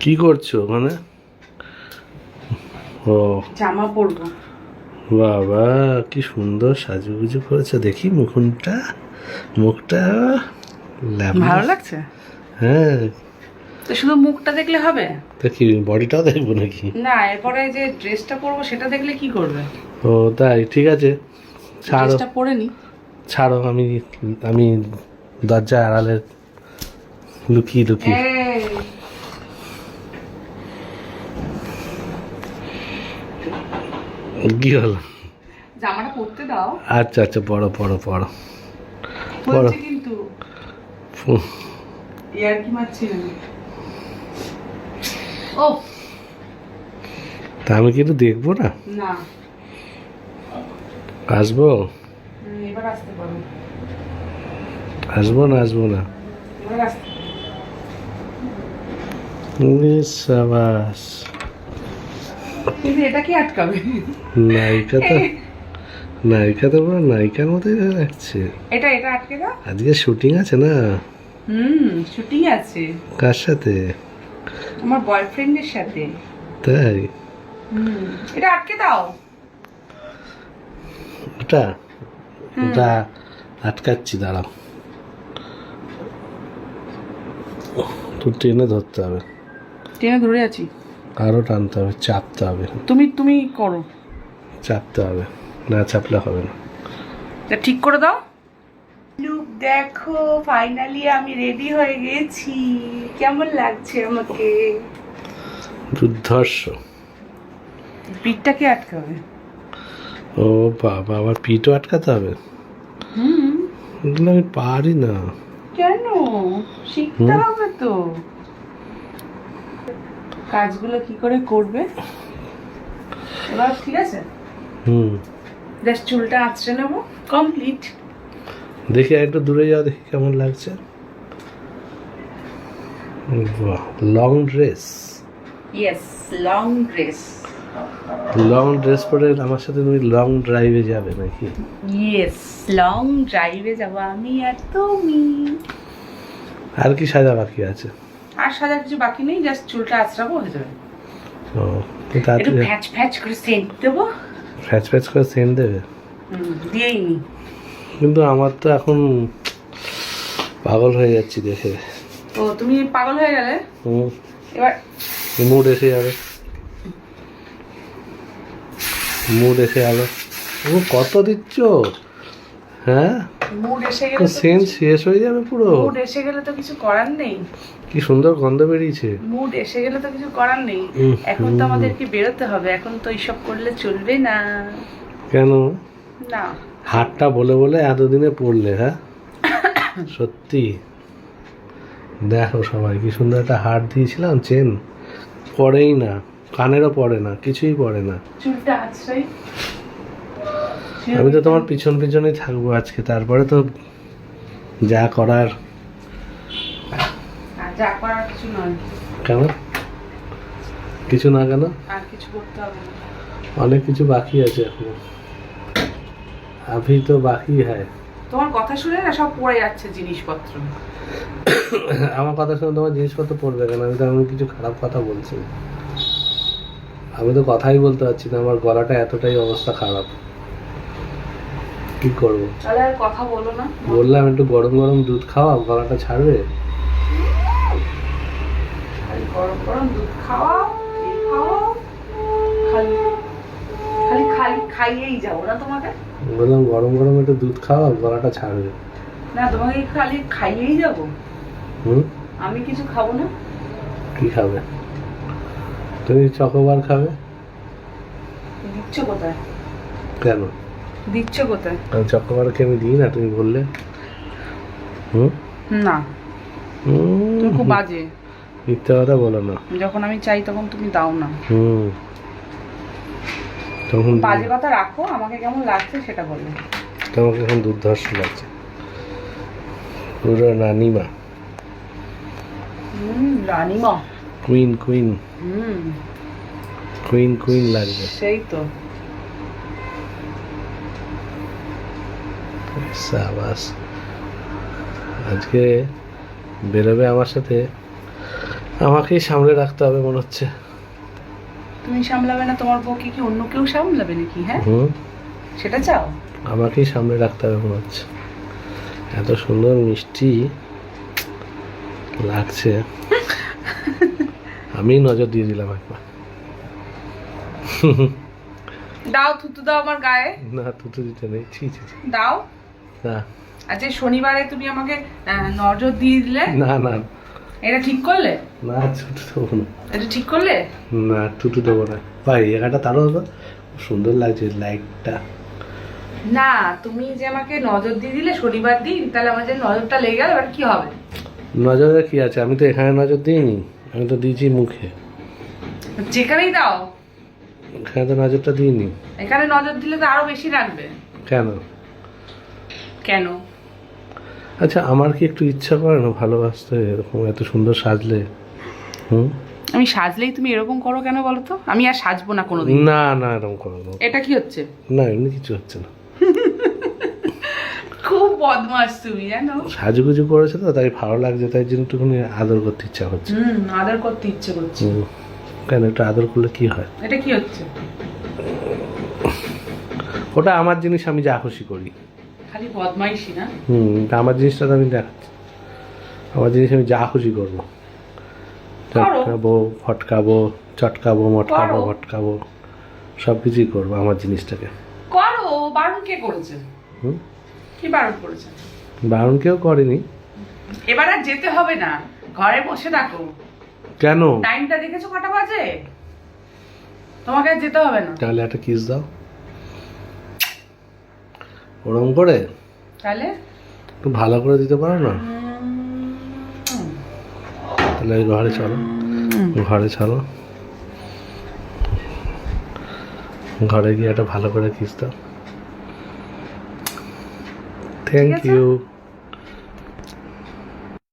কি করছ ওখানে ও। জামা পরবো। বাবা কি সুন্দর সাজুগুজু করেছ। দেখি মুখুনটা মুখটা ভালো লাগছে? হ্যাঁ। তো শুধু মুখটা দেখলে হবে? তো কি বডিটাও দেখব নাকি? না এরপরে যে ড্রেসটা পরবো সেটা দেখলে কি করবে? ও তাই ঠিক আছে। ছাড়ো। ড্রেসটা পরে নি। ছাড়ো আমি আমি দরজা আড়ালে লুকিয়ে লুকিয়ে। কি হলো? জামাটা পরতে দাও। আচ্ছা আচ্ছা পড়ো পড়ো পড়ো পড়ো কিন্তু। ইয়ার কি মারছি ও তা আমি কি একটু দেখব না? না। আসব? এবার আসতে পারো। আসব না আসব না? এবার আসতে ইস, সাবাস কিন্তু এটা কি আটকাবে? নায়িকা তো নায়িকা তো পুরো নায়িকার মতোই লাগছে এটা এটা আটকে দাও। আজকে শুটিং আছে না? হুম শুটিং আছে। কার সাথে? আমার বয়ফ্রেন্ডের সাথে। তাই? হুম এটা আটকে দাও। ওটা? ওটা আটকাচ্ছি দাঁড়াও। তো ট্রেনে ধরতে হবে। টেনে ধরে আছি। আরও টানতে হবে চাপতে হবে। তুমি তুমি করো। চাপতে হবে না চাপলে হবে না। তা ঠিক করে দাও। লুক দেখো ফাইনালি আমি রেডি হয়ে গেছি। কেমন লাগছে আমাকে? দুর্ধর্ষ পিঠটাকে আটকাবে ও বাবা আবার পিঠও আটকাতে হবে? হুম। আমি পারি না। কেন? শিখতে হবে তো। কাজগুলো কি করে করবে? এবার ঠিক আছে? হুম। জাস্ট চুলটা আঁচড়ে নেব কমপ্লিট দেখি একটু দূরে যাও দেখি কেমন লাগছে। বাহ long dress yes long dress long dress পরে আমার সাথে তুমি লং ড্রাইভে যাবে নাকি? ইয়েস লং ড্রাইভে যাব আমি আর তুমি। আর কি সাজা বাকি আছে? আর সাজা কিছু বাকি নেই জাস্ট চুলটা আঁচড়াবো হয়ে যাবে। ও একটু ফ্যাচ ফ্যাচ করে সেন্ট দেবো। ফ্যাচ ফ্যাচ করে সেন্ট দেবে? দিয়েই নি। কিন্তু আমার তো এখন পাগল হয়ে যাচ্ছি দেখে। তো তুমি পাগল হয়ে গেলে? হুম। এবার মুড এসে যাবে। মুড এসে যাবে। ও কত দিচ্ছ? হ্যাঁ? মুড এসে গেলে তো সেন্ট শেষ হয়ে যাবে পুরো। মুড এসে গেলে তো কিছু করার নেই। কি সুন্দর গন্ধ বেরিয়েছে। মুড এসে গেলে তো কিছু করার নেই। এখন তো আমাদেরকে বেরোতে হবে। এখন তো এইসব করলে চলবে না। কেন? না। হাটটা বলে বলে এতদিনে পড়লে হ্যাঁ? সত্যি। দেখো সবাই কি সুন্দর একটা হাট দিয়েছিলাম চেন। পড়েই না। কানেরও পড়ে না কিছুই পড়ে না। চুলটা আছড়াই আমি তো তোমার পিছন পিছনেই থাকব আজকে তারপরে তো যা করার। যা করার কিছু নয়। কেন? কিছু না কেন? আর কিছু করতে হবে অনেক কিছু বাকি আছে এখনও। আভি তো বাকি হ্যায়। তোমার কথা শুনে না সব পড়ে যাচ্ছে জিনিসপত্র। আমার কথা শুনে তোমার জিনিসপত্র পড়বে কেন? আমি তো আমি কিছু খারাপ কথা বলছি আমি তো কথাই বলতে পারছি না আমার গলাটা এতটাই অবস্থা খারাপ। কি করব? তাহলে আর কথা বলো না। বললাম একটু গরম গরম দুধ খাওয়া গলাটা ছাড়বে? গরম গরম দুধ খাওয়াও এই খালি খালি খালি খাইয়েই যাব না তোমাকে? বললাম গরম গরম একটু দুধ খাওয়া গলাটা ছাড়বে। না তোমাকে খালি খাইয়েই যাব। হুম? আমি কিছু খাব না? কি খাবে? তুমি চকোবার খাবে? দিচ্ছ কোথায়? কেন? দিচ্ছ কোথায়? আমি চকোবারকে আমি দিই না তুমি বললে। হুম? না। তুমি খুব বাজে। মিথ্যা কথা বলো না। যখন আমি চাই তখন তুমি দাও না। হুম। তখন বাজে কথা রাখো আমাকে কেমন লাগছে সেটা বলো। তোমাকে এখন দুর্ধর্ষ লাগছে। পুরো নানিমা হুম রানিমা। Queen queen. হুম। কুইন কুইন লাগবে। সেই তো। সাবাস। আজকে বেরোবে আমার সাথে। আমাকেই সামলে রাখতে হবে মনে হচ্ছে। তুমি সামলাবে না তোমার বউকে কি অন্য কেউ সামলাবে নাকি হ্যাঁ? সেটা চাও? আমাকেই সামলে রাখতে হবে মনে হচ্ছে। এত সুন্দর মিষ্টি লাগছে। আমি নজর দিয়ে দিলাম একবার। দাও থুতু দাও আমার গায়ে। না থুতু দিতে নেই। ছি ছি ছি। দাও। আজকে শনিবারে তুমি আমাকে নজর দিয়ে দিলে? না না। এটা ঠিক করলে? না তুতু দেবো না। এটা ঠিক করলে? না তুতু দেবো না। ভাই এখানটা তারও সুন্দর লাগছে লাইটটা। না তুমি যে আমাকে নজর দিয়ে দিলে শনিবার দিন তাহলে আমার যে নজরটা লেগে গেল এবার কি হবে? নজরে কি আছে? আমি তো এখানে নজর দিইনি। আমি তো দিয়েছি মুখে। যেখানেই দাও। এখানে তো নজরটা দিইনি। এখানে নজর দিলে তো আরও বেশি রাখবে। কেন? কেন? আচ্ছা আমার কি একটু ইচ্ছা করে না ভালোবাসতে এরকম এত সুন্দর সাজলে? হুম? আমি সাজলেই তুমি এরকম করো কেন বলো তো আমি আর সাজবো না কোনোদিন। না না এরকম করো না। এটা কি হচ্ছে? না এমনি কিছু হচ্ছে না। খুব বদমাস তুমি জানো? সাজুগুজু করেছে তো তাই ভালো লাগছে তাই জন্য একটুখানি আদর করতে ইচ্ছা হচ্ছে হুম আদর করতে ইচ্ছে করছে। কেন একটু আদর করলে কি হয়? এটা কি হচ্ছে? ওটা আমার জিনিস আমি যা খুশি করি। খালি বদমাইশি না? হুম আমার জিনিসটা তো আমি দেখাচ্ছি। আমার জিনিস আমি যা খুশি করব। চটকাবো ফটকাবো চটকাবো মটকাবো করো। ফটকাবো সব কিছুই করব আমার জিনিসটাকে। করো বারণ কে করেছে? হুম? কি বারণ করেছে? বারণ কেউ করেনি। এবার আর যেতে হবে না। ঘরে বসে থাকো। কেন? টাইমটা দেখেছ কটা বাজে? তোমাকে আর যেতে হবে না। তাহলে একটা কিস দাও। ওরম করে? তাহলে? একটু ভালো করে দিতে পারো না? তাহলে ঘরে চলো ঘরে চলো ঘরে গিয়ে একটা ভালো করে কিস দাও থ্যাংক ইউ